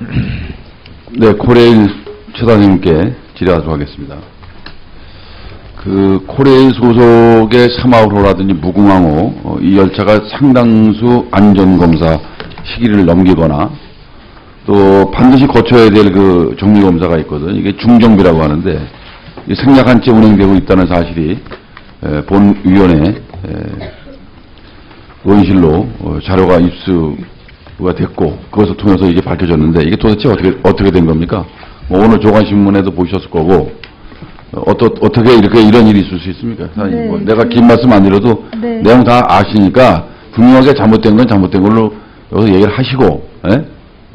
네, 코레일 최단님께 질의하도록 하겠습니다. 그 코레일 소속의 사마우로라든지 무궁항호 어, 이 열차가 상당수 안전검사 시기를 넘기거나 또 반드시 거쳐야 될 그 정밀검사가 있거든. 이게 중정비라고 하는데 이 생략한 채 운행되고 있다는 사실이 에, 본 위원회 에, 의원실로 어, 자료가 입수 가 됐고 그것을 통해서 이게 밝혀졌는데 이게 도대체 어떻게 어떻게 된 겁니까? 뭐 오늘 조간신문에도 보셨을 거고 어, 어떠, 어떻게 이렇게 이런 일이 있을 수 있습니까? 네, 뭐 내가 그- 긴 말씀 안 드려도 네. 내용 다 아시니까 분명하게 잘못된 건 잘못된 걸로 여기서 얘기를 하시고 예?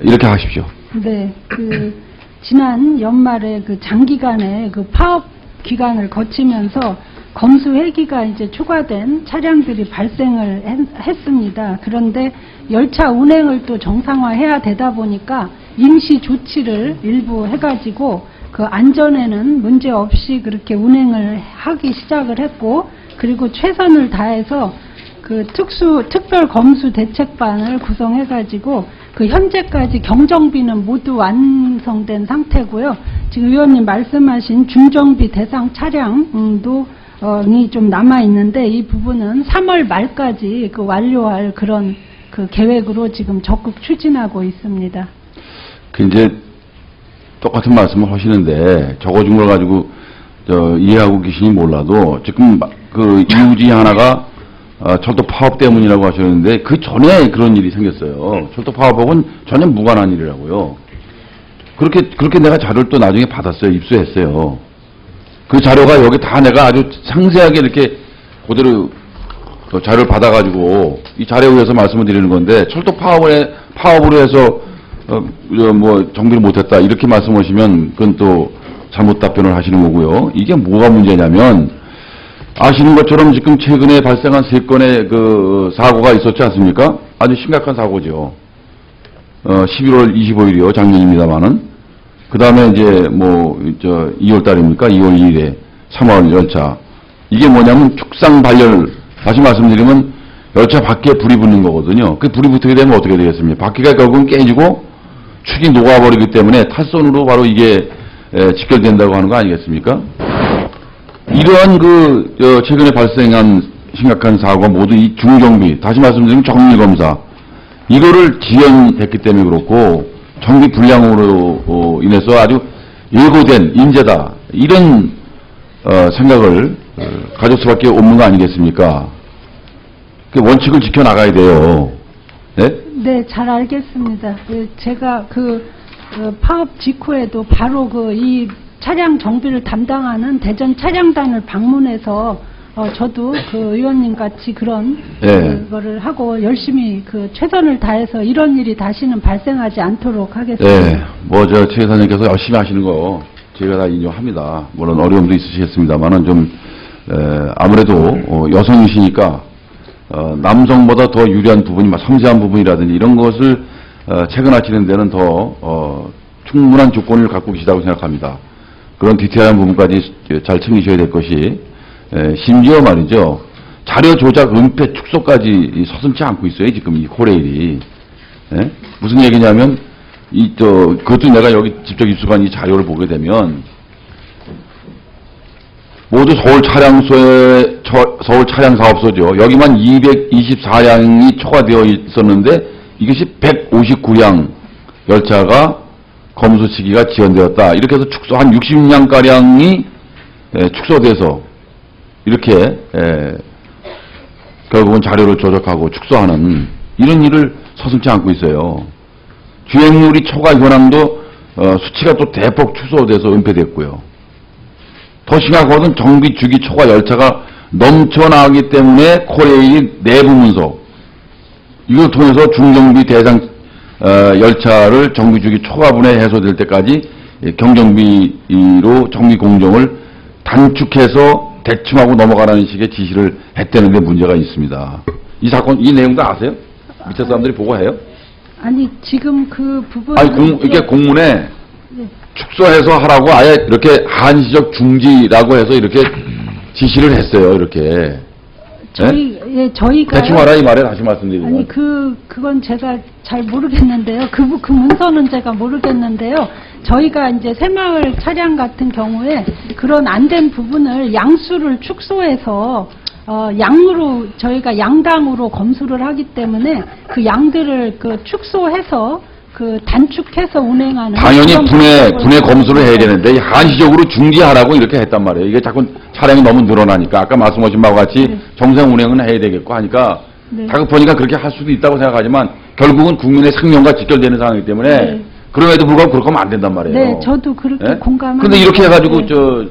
이렇게 하십시오. 네, 그 지난 연말에 그 장기간의 그 파업 기간을 거치면서 검수 회기가 이제 초과된 차량들이 발생을 했, 습니다 그런데 열차 운행을 또 정상화해야 되다 보니까 임시 조치를 일부 해가지고 그 안전에는 문제 없이 그렇게 운행을 하기 시작을 했고 그리고 최선을 다해서 그 특수 특별 검수 대책반을 구성해가지고 그 현재까지 경정비는 모두 완성된 상태고요. 지금 의원님 말씀하신 중정비 대상 차량도 어, 이좀 남아 있는데 이 부분은 3월 말까지 그 완료할 그런 그 계획으로 지금 적극 추진하고 있습니다. 그 이제 똑같은 말씀을 하시는데 적어준 걸 가지고 저 이해하고 계시니 몰라도 지금 마- 그 이유지 하나가 어, 철도 파업 때문이라고 하셨는데 그 전에 그런 일이 생겼어요. 철도 파업하고는 전혀 무관한 일이라고요. 그렇게 그렇게 내가 자료를 또 나중에 받았어요. 입수했어요. 그 자료가 여기 다 내가 아주 상세하게 이렇게 그대로 그 자료를 받아가지고 이 자료에 의해서 말씀을 드리는 건데 철도 파업에 파업으로 해서 어, 저, 뭐 정비를 못했다 이렇게 말씀하시면 그건 또 잘못 답변을 하시는 거고요. 이게 뭐가 문제냐면 아시는 것처럼 지금 최근에 발생한 세 건의 그 사고가 있었지 않습니까? 아주 심각한 사고죠. 어, 11월 25일이요, 작년입니다만은. 그 다음에 이제 뭐, 저, 2월 달입니까? 2월 2일에 3월 열차. 이게 뭐냐면 축상 발열, 다시 말씀드리면 열차 밖에 불이 붙는 거거든요. 그 불이 붙게 되면 어떻게 되겠습니까? 바퀴가 결국은 깨지고 축이 녹아버리기 때문에 탈선으로 바로 이게 에, 직결된다고 하는 거 아니겠습니까? 이러한 그, 저, 최근에 발생한 심각한 사고가 모두 이 중정비, 다시 말씀드리면 정밀검사, 이거를 지연했기 때문에 그렇고, 정비 불량으로 어, 인해서 아주 예고된 인재다. 이런, 어, 생각을 어, 가질 수밖에 없는 거 아니겠습니까? 그 원칙을 지켜 나가야 돼요. 네? 네, 잘 알겠습니다. 그 제가 그 어, 파업 직후에도 바로 그 이 차량 정비를 담당하는 대전 차량단을 방문해서 어, 저도 그 의원님 같이 그런 예. 그거를 하고 열심히 그 최선을 다해서 이런 일이 다시는 발생하지 않도록 하겠습니다. 네, 뭐저 최 회사님께서 열심히 하시는 거 제가 다 인정합니다. 물론 어려움도 있으시겠습니다만은 좀 에, 아무래도 어, 여성이시니까 어, 남성보다 더 유리한 부분이 막 섬세한 부분이라든지 이런 것을 어, 체근하시는 데는 더 어, 충분한 조건을 갖고 계시다고 생각합니다. 그런 디테일한 부분까지 잘 챙기셔야 될 것이 에, 심지어 말이죠 자료 조작, 은폐, 축소까지 이 서슴지 않고 있어요 지금 이 코레일이. 예? 무슨 얘기냐면 이 저 그것도 내가 여기 직접 입수한 이 자료를 보게 되면 모두 서울 차량소의 저- 서울 차량 사업소죠. 여기만 224량이 초과되어 있었는데 이것이 159량 열차가 검수 시기가 지연되었다. 이렇게 해서 축소 한 60량 가량이 축소돼서 이렇게 에, 결국은 자료를 조작하고 축소하는 이런 일을 서슴지 않고 있어요. 주행률이 초과 현황도 어, 수치가 또 대폭 축소돼서 은폐됐고요. 더 심각하거든 정비 주기 초과 열차가 넘쳐나가기 때문에 코레일 내부 문서 이걸 통해서 중정비 대상 어, 열차를 정비 주기 초과분에 해소될 때까지 예, 경정비로 정비 공정을 단축해서 대충 하고 넘어가라는 식의 지시를 했다는 데 문제가 있습니다. 이 사건 이 내용도 아세요? 밑에 사람들이 보고해요? 아니 지금 그 부분 아니 공, 이렇게 공문에 네. 축소해서 하라고 아예 이렇게 한시적 중지라고 해서 이렇게 지시를 했어요. 이렇게. 저희 예, 저희가 대충 알아 이 말에 다시 말씀드리면. 아니 그 그건 제가 잘 모르겠는데요. 그, 부- 그 문서는 제가 모르겠는데요. 저희가 이제 새마을 차량 같은 경우에 그런 안 된 부분을 양수를 축소해서 어, 양으로 저희가 양당으로 검수를 하기 때문에 그 양들을 그 축소해서 그 단축해서 운행하는 당연히 분해, 분해 검수를 해야 되는데, 한시적으로 중지하라고 이렇게 했단 말이에요. 이게 자꾸 차량이 너무 늘어나니까, 아까 말씀하신 바와 같이 네. 정상 운행은 해야 되겠고 하니까, 네. 다급하니까 그렇게 할 수도 있다고 생각하지만, 결국은 국민의 생명과 직결되는 상황이기 때문에, 네. 그럼에도 불구하고 그렇게 하면 안 된단 말이에요. 네, 저도 그렇게 예? 공감합니다. 근데 이렇게 해가지고, 네. 저,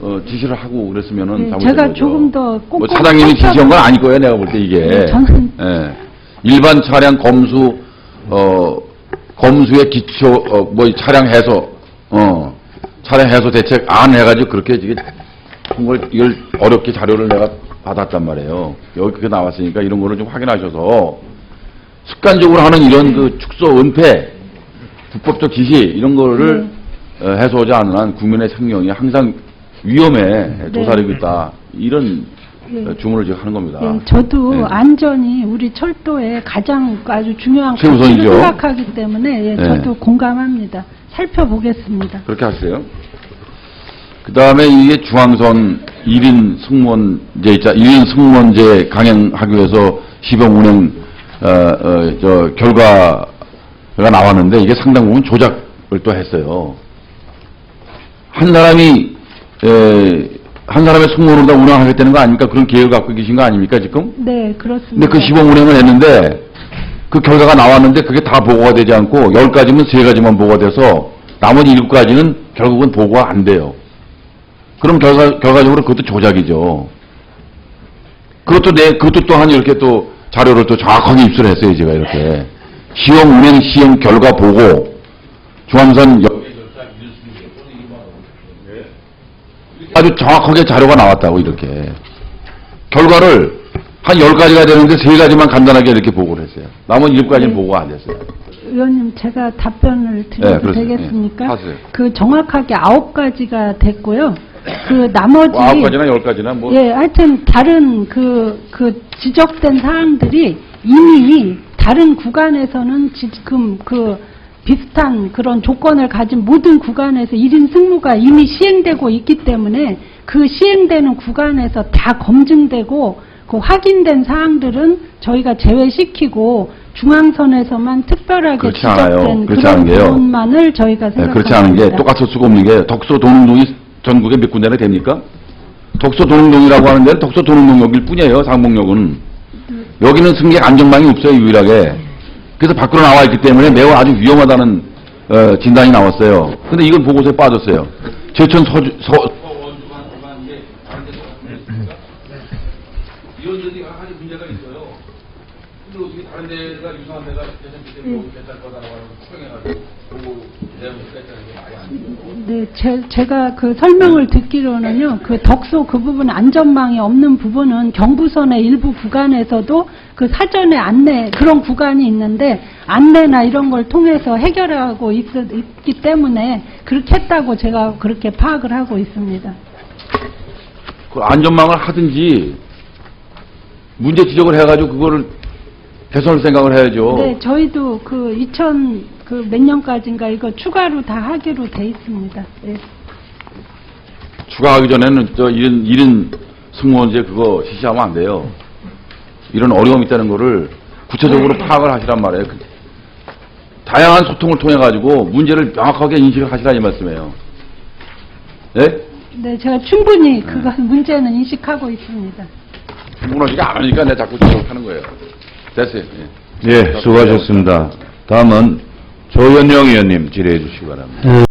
어, 지시를 하고 그랬으면은 네, 제가. 조금 더뭐 꼼꼼히 사장님이 살펴보- 지시한 건 아닐 거예요, 내가 볼 때 이게. 네, 저는- 예. 일반 차량 검수, 어, 검수의 기초, 어, 뭐, 이 차량 해소, 어, 차량 해소 대책 안 해가지고 그렇게 이게, 한걸 이걸 어렵게 자료를 내가 받았단 말이에요. 여기 그게 나왔으니까 이런 거를 좀 확인하셔서, 습관적으로 하는 이런 그 축소, 은폐, 불법적 지시, 이런 거를 어, 해소하지 않는 한 국민의 생명이 항상 위험에 도사리고 있다. 이런 네. 어, 주문을 지금 하는 겁니다. 예, 저도 네. 안전이 우리 철도의 가장 아주 중요한. 가치를 생각하기 때문에 예, 네. 저도 공감합니다. 살펴보겠습니다. 그렇게 하세요. 그 다음에 이게 중앙선 1인 승무원제 있자, 1인 승무원제 강행하기 위해서 시범 운행, 어, 어, 저, 결과가 나왔는데 이게 상당 부분 조작을 또 했어요. 한 사람이, 에, 한 사람의 승무원으로 다 운항하게 되는 거 아닙니까? 그런 계획을 갖고 계신 거 아닙니까, 지금? 네, 그렇습니다. 근데 그 시범 운행을 했는데 그 결과가 나왔는데 그게 다 보고가 되지 않고 10가지면 3가지만 보고가 돼서 나머지 7가지는 결국은 보고가 안 돼요. 그럼 결과, 결과적으로 그것도 조작이죠. 그것도 내, 그것도 또한 이렇게 또 자료를 또 정확하게 입수를 했어요, 제가 이렇게. 시험 운행 시험 결과 보고 중앙선 여- 아주 정확하게 자료가 나왔다고 이렇게. 결과를 한 10가지가 되는데 3가지만 간단하게 이렇게 보고를 했어요. 나머지 7가지는 네. 보고가 안 됐어요. 의원님 제가 답변을 네, 드려도 그렇습니다. 되겠습니까? 네. 그 정확하게 아홉 가지가 됐고요. 그 나머지 뭐 9가지나 10가지나 뭐 예, 하여튼 다른 그, 그 지적된 사항들이 이미 다른 구간에서는 지금 그 비슷한 그런 조건을 가진 모든 구간에서 1인 승무가 이미 시행되고 있기 때문에 그 시행되는 구간에서 다 검증되고 그 확인된 사항들은 저희가 제외시키고 중앙선에서만 특별하게. 지적된 그런. 부분만을 저희가 네, 생각합니다. 그렇지 않은 게 똑같을 수가 없는 게 덕소 도농동이 전국에 몇 군데나 됩니까? 덕소 도농동이라고 하는 데는 덕소 도농동역일 뿐이에요. 상봉역은. 여기는 승객 안전망이 없어요. 유일하게. 그래서 밖으로 나와 있기 때문에 매우 아주 위험하다는 어, 진단이 나왔어요. 근데 이건 보고서에 빠졌어요. 제천 서주, 서, 이원들이 여러 가지 문제가 있어요. 근데 어떻게 다른 데가 유사한 데가 괜찮기 때문에 여기 괜찮을 거다라고 하는 추정해가지고 보고 내부 뺐다는 게 말이 안 돼요. 네, 제, 제가 그 설명을 듣기로는요, 그 덕소 그 부분 안전망이 없는 부분은 경부선의 일부 구간에서도 그 사전에 안내, 그런 구간이 있는데, 안내나 이런 걸 통해서 해결하고 있, 있기 때문에 그렇게 했다고 제가 그렇게 파악을 하고 있습니다. 그 안전망을 하든지 문제 지적을 해가지고 그거를 개선할 생각을 해야죠. 네, 저희도 그 2000, 그 몇 년까지인가 이거 추가로 다 하기로 돼 있습니다. 네. 추가하기 전에는 저 이런 이런 승무원제 그거 실시하면 안 돼요. 이런 어려움이 있다는 거를 구체적으로 파악을 하시란 말이에요. 그- 다양한 소통을 통해 가지고 문제를 명확하게 인식을 하시라 이 말씀이에요. 예? 네, 제가 충분히 그거 문제는 인식하고 있습니다. 충분하지가 않으니까 내가 자꾸 지적하는 거예요. 됐어요. 예. 예, 수고하셨습니다. 다음은 조현영 의원님 질의해 주시기 바랍니다.